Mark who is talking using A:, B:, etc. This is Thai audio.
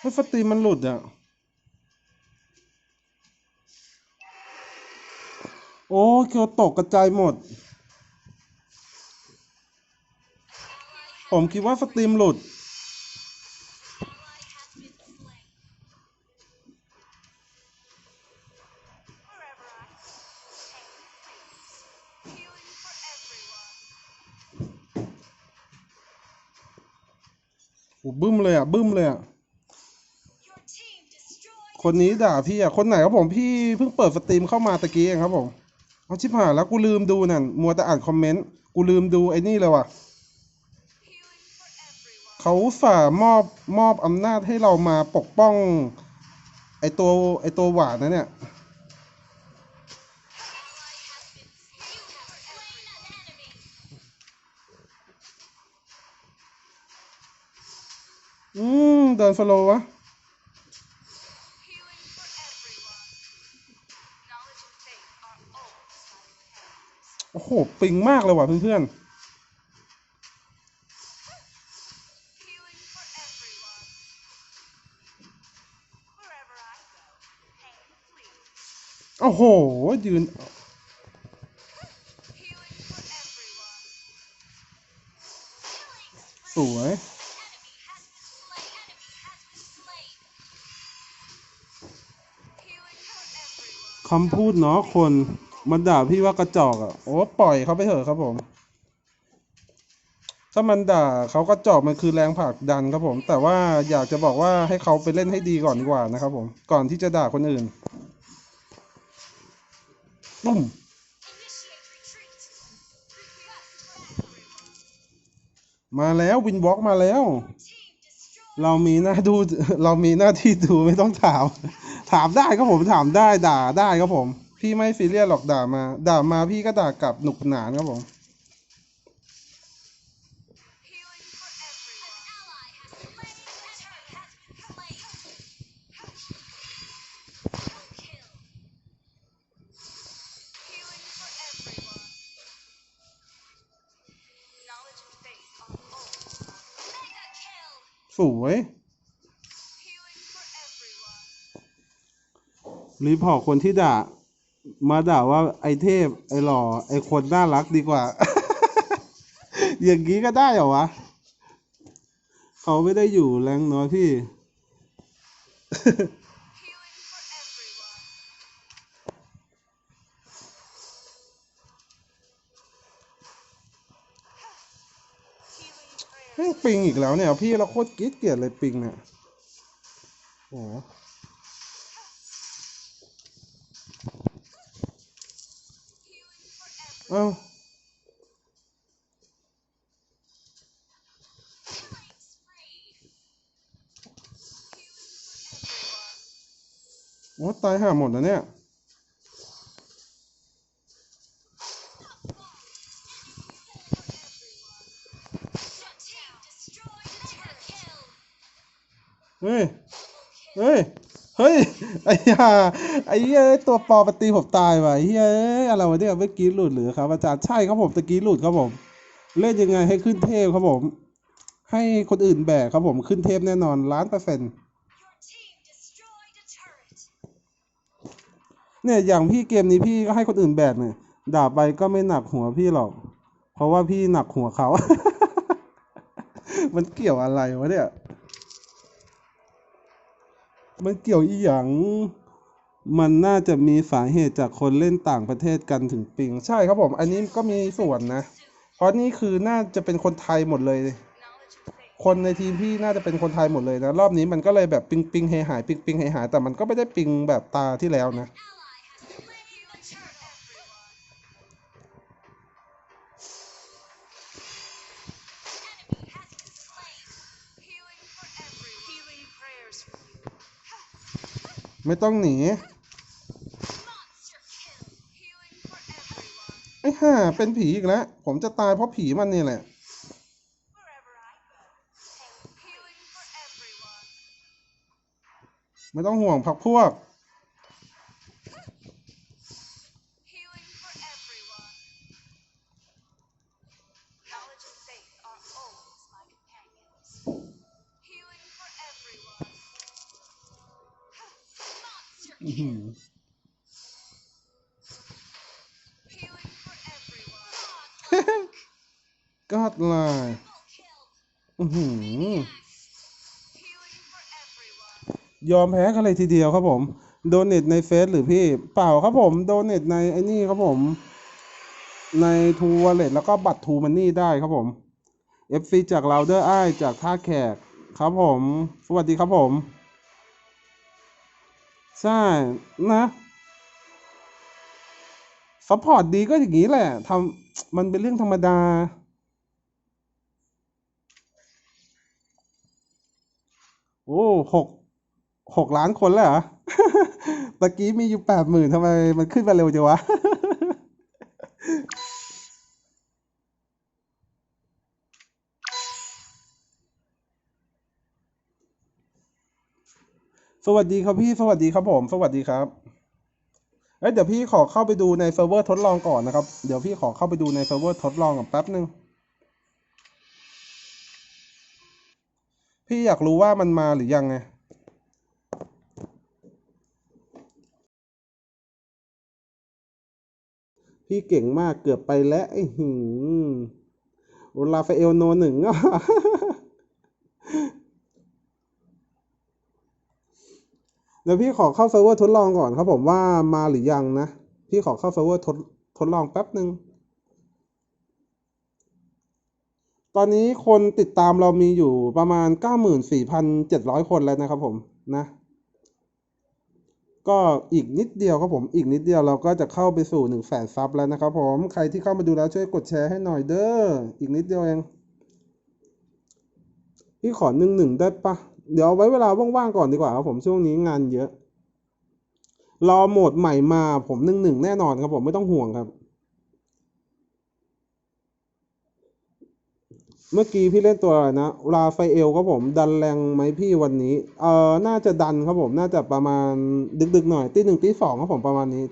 A: ให้สตรีมมันหลุดอะ โอ้เกียวตกกระจายหมด ผมคิดว่าสตรีมหลุด โอ้บึ้มเลยอะ บึ้มเลยอะ คนนี้ด่าพี่อะ คนไหนครับผมพี่เพิ่งเปิดสตรีมเข้ามาตะกี้เองครับผมเอาชิบหายแล้วกูลืมดูนั่นมัวแต่อ่านคอมเมนต์กูลืมดูไอ้นี่เลยว่ะเขาฝ่ามอบมอบอำนาจให้เรามาปกป้อง ไอตัวไอตัวหวานนะเนี่ยอืมเดินฟโลวะ โอ้โห ปิงมากเลยว่ะเพื่อนๆโอ้โห ยืน สวย คำพูดเนาะคน มันด่าพี่ว่ากระจอกอะโอ้ปล่อยเขาไปเถอะครับผม ถ้ามันด่าเขากระจอกมันคือแรงผลักดันครับผม แต่ว่าอยากจะบอกว่าให้เขาไปเล่นให้ดีก่อนดีกว่านะครับ ผม ก่อนที่จะด่าคนอื่นปุ้มมาแล้ววินวอล์กมาแล้ว เรามีหน้าดูเรามีหน้าที่ดูไม่ต้องถาม ถามได้ครับผมถามได้ด่าได้ครับผม พี่ไม่ซีเรียสหรอกด่ามา ด่ามาพี่ก็ด่ากลับหนุกหนานครับผม สวยรีพอร์ตคนที่ด่า มาด่าว่าไอเทพ ไอหล่อ ไอคนน่ารักดีกว่า อย่างนี้ก็ได้เหรอวะ เขาไม่ได้อยู่แรงน้อยพี่ ปิงอีกแล้วเนี่ย พี่เราโคตรกรีดเกลียดเลยปิงเนี่ยโอ้โห เอ้าโอ้ตายห่าหมดนะเนี่ยเฮ้ย เฮ้ย เฮ้ยไอ้ห่าไอ้เหี้ยตัวปอมาตีผมตายว่ะไอ้เฮ้ยอะไรวะเนี่ยเมื่อกี้หลุดหรือครับอาจารย์ใช่ครับผมตะกี้หลุดครับผม เล่นยังไงให้ขึ้นเทพครับผม ให้คนอื่นแบกครับผมขึ้นเทพแน่นอนล้านเปอร์เซ็นต์เนี่ยอย่างพี่เกมนี้พี่ก็ให้คนอื่นแบกเนี่ยด่าไปก็ไม่หนักหัวพี่หรอก เพราะว่าพี่หนักหัวเขา มันเกี่ยวอะไรวะเนี่ย มันเกี่ยวอีหยังมันน่าจะมีสาเหตุจากคนเล่นต่างประเทศกันถึงปิง ใช่ครับผม อันนี้ก็มีส่วนนะ เพราะนี่คือน่าจะเป็นคนไทยหมดเลย คนในทีมพี่น่าจะเป็นคนไทยหมดเลยนะ รอบนี้มันก็เลยแบบปิงปิงเฮหายปิงปิงเฮหายแต่มันก็ไม่ได้ปิงแบบตาที่แล้วนะ ไม่ต้องหนี ไอ้ห่า เป็นผีอีกแล้ว ผมจะตายเพราะผีมันนี่แหละ ไม่ต้องห่วงพักพวก กอดลน์
B: Double kill.
A: อื้อยอมแพ้กันเลยทีเดียวครับผม โดเนทในเฟซหรือพี่ เปล่าครับผม โดเนทในไอ้นี่ครับผม ในทูวอลเล็ตแล้วก็บัตรทูมันนี่ได้ครับผม FC จากเราเดอร์ไอจากท่าแขกครับผม สวัสดีครับผม ใช่นะซัพพอร์ตดีก็อย่างนี้แหละทำมันเป็นเรื่องธรรมดา โอ้หกหกล้านคนแล้วเหรอตะกี้มีอยู่แปดหมื่นทำไมมันขึ้นมาเร็วจังวะ สวัสดีครับพี่สวัสดีครับผม สวัสดีครับเอ้ยเดี๋ยวพี่ขอเข้าไปดูในเซิร์ฟเวอร์ทดลองก่อนนะครับ เดี๋ยวพี่ขอเข้าไปดูในเซิร์ฟเวอร์ทดลองก่อนแป๊บหนึ่งพี่อยากรู้ว่ามันมาหรือยังไงพี่เก่งมากเกือบไปแล้วไอ้หืมโอลาฟาเอลโนหนึ่งอะ เดี๋ยวพี่ขอเข้าเซิร์ฟเวอร์ทดลองก่อนครับผมว่ามาหรือยังนะ พี่ขอเข้าเซิร์ฟเวอร์ทดทดลองแป๊บหนึ่งตอนนี้คนติดตามเรามีอยู่ประมาณ 94,700 คนแล้วนะครับผมนะ ก็อีกนิดเดียวครับผม อีกนิดเดียวเราก็จะเข้าไปสู่1 0 0 0 0แสนซับแล้วนะครับผม ใครที่เข้ามาดูแล้วช่วยกดแชร์ให้หน่อยเด้อ อีกนิดเดียวเอง พี่ขอหนึ่งหนึ่งได้ปะ เดี๋ยวไว้เวลาว่างๆก่อนดีกว่าครับผมช่วงนี้งานเยอะ รอโหมดใหม่มาผมหนึ่งหนึ่งแน่นอนครับผมไม่ต้องห่วงครับ เมื่อกี้พี่เล่นตัวอะไรนะราฟาเอลครับผม ดันแรงไหมพี่วันนี้ เออน่าจะดันครับผม น่าจะประมาณดึกๆหน่อยตีหนึ่งตีสองครับผมประมาณนี้